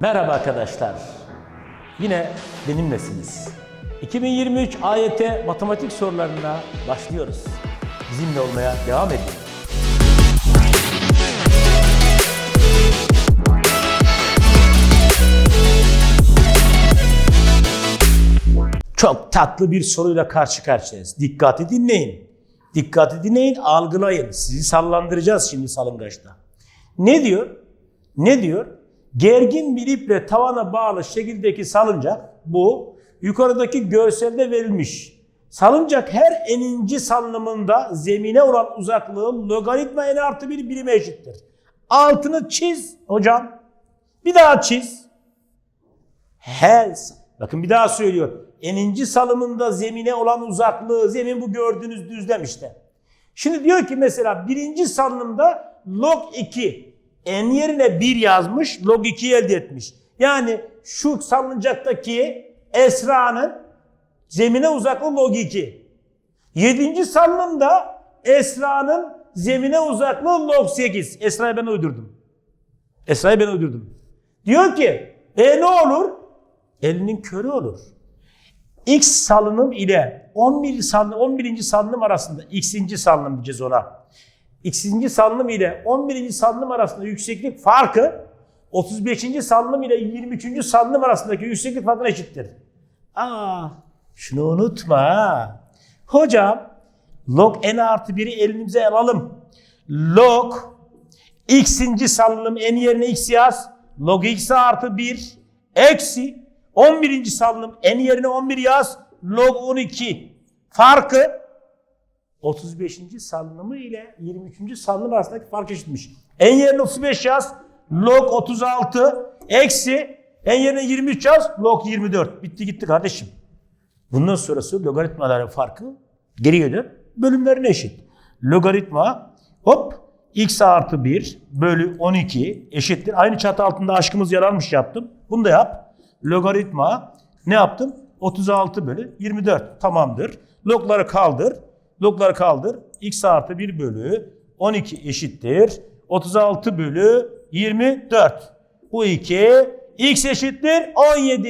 Merhaba arkadaşlar. Yine benimlesiniz. 2023 AYT matematik sorularına başlıyoruz. Bizimle olmaya devam edin. Çok tatlı bir soruyla karşı karşıyayız. Dikkatli dinleyin. Dikkatli dinleyin, algılayın. Sizi sallandıracağız şimdi salıngaçta. Ne diyor? Ne diyor? Gergin bir iple tavana bağlı şekildeki salıncak bu yukarıdaki görselde verilmiş. Salıncak her eninci salınımında zemine olan uzaklığın logaritma n artı bir birime eşittir. Altını çiz hocam. Bir daha çiz. Her bakın bir daha söylüyor. Eninci salımında zemine olan uzaklığı zemin bu gördüğünüz düzlem işte. Şimdi diyor ki mesela birinci salınımda log 2 n yerine 1 yazmış log 2'yi elde etmiş. Yani şu salıncaktaki Esra'nın zemine uzaklığı log 2. Yedinci salınımda Esra'nın zemine uzaklığı log 8. Esra'yı ben uydurdum. Esra'yı ben uydurdum. Diyor ki e ne olur? Elinin körü olur. X salınım ile 11. salınım 11. salınım arasında x'inci salınım diyeceğiz ona. X'inci salınım ile 11. salınım arasında yükseklik farkı 35. salınım ile 23. salınım arasındaki yükseklik farkına eşittir. Aa, şunu unutma. Hocam log n artı 1'i elimize alalım. Log x'inci salınım n yerine x yaz. Log x artı 1 eksi 11. salınım n yerine 11 yaz. Log 12 farkı 35. salınımı ile 23. salınım arasındaki fark eşitmiş. n yerine 35 yaz. Log 36 eksi n yerine 23 yaz. Log 24. Bitti gitti kardeşim. Bundan sonrası logaritmaların farkı geriye dön bölümlerine eşit. Logaritma hop x artı 1 bölü 12 eşittir. Aynı çatı altında aşkımız yaranmış yaptım. Bunu da yap. Logaritma ne yaptım? 36 bölü 24 tamamdır. Logları kaldır. Logları kaldır. x artı 1 bölü 12 eşittir. 36 bölü 24. Bu 2 x eşittir 17.